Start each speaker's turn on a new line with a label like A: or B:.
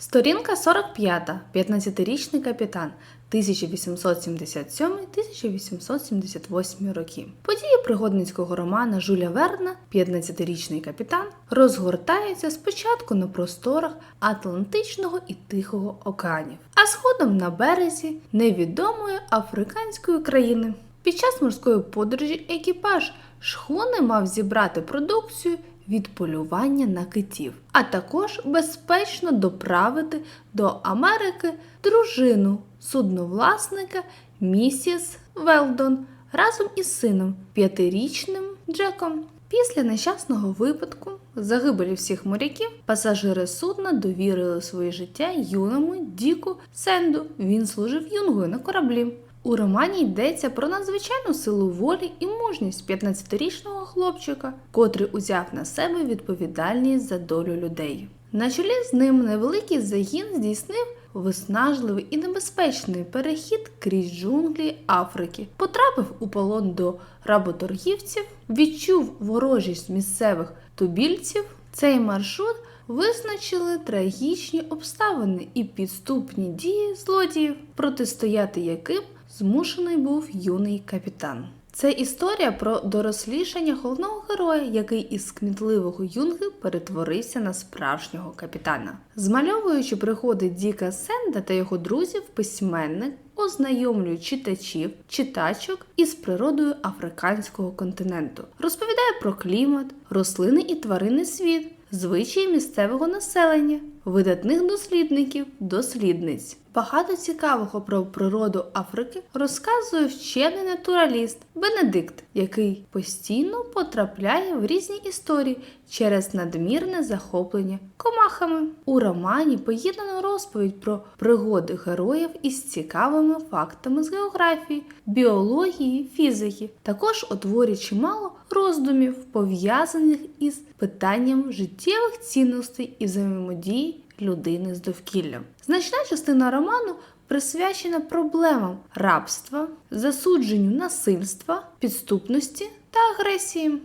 A: Сторінка 45. 15-річний капітан 1877-1878 роки. Події пригодницького романа Жуля Верна, 15-річний капітан, розгортаються спочатку на просторах Атлантичного і Тихого океанів, а згодом на березі невідомої африканської країни. Під час морської подорожі екіпаж шхуни мав зібрати продукцію від полювання на китів, а також безпечно доправити до Америки дружину судновласника місіс Велдон разом із сином п'ятирічним Джеком. Після нещасного випадку, загибелі всіх моряків, пасажири судна довірили своє життя юному Діку Сенду. Він служив юнгою на кораблі. У романі йдеться про надзвичайну силу волі і мужність 15-річного хлопчика, котрий узяв на себе відповідальність за долю людей. На чолі з ним невеликий загін здійснив виснажливий і небезпечний перехід крізь джунглі Африки, потрапив у полон до работоргівців, відчув ворожість місцевих тубільців. Цей маршрут визначили трагічні обставини і підступні дії злодіїв, протистояти яким змушений був юний капітан. Це історія про дорослішання головного героя, який із кмітливого юнги перетворився на справжнього капітана. Змальовуючи приходи Діка Сенда та його друзів, письменник ознайомлює читачів, читачок із природою африканського континенту, розповідає про клімат, рослини і тваринний світ, звичаї місцевого населення, видатних дослідників, дослідниць. Багато цікавого про природу Африки розказує вчений натураліст Бенедикт, який постійно потрапляє в різні історії через надмірне захоплення комахами. У романі поєднано розповідь про пригоди героїв із цікавими фактами з географії, біології, фізики. Також у творі чимало роздумів, пов'язаних із питанням життєвих цінностей і взаємодії людини з довкіллям. Значна частина роману присвячена проблемам рабства, засудженню насильства, підступності та агресії.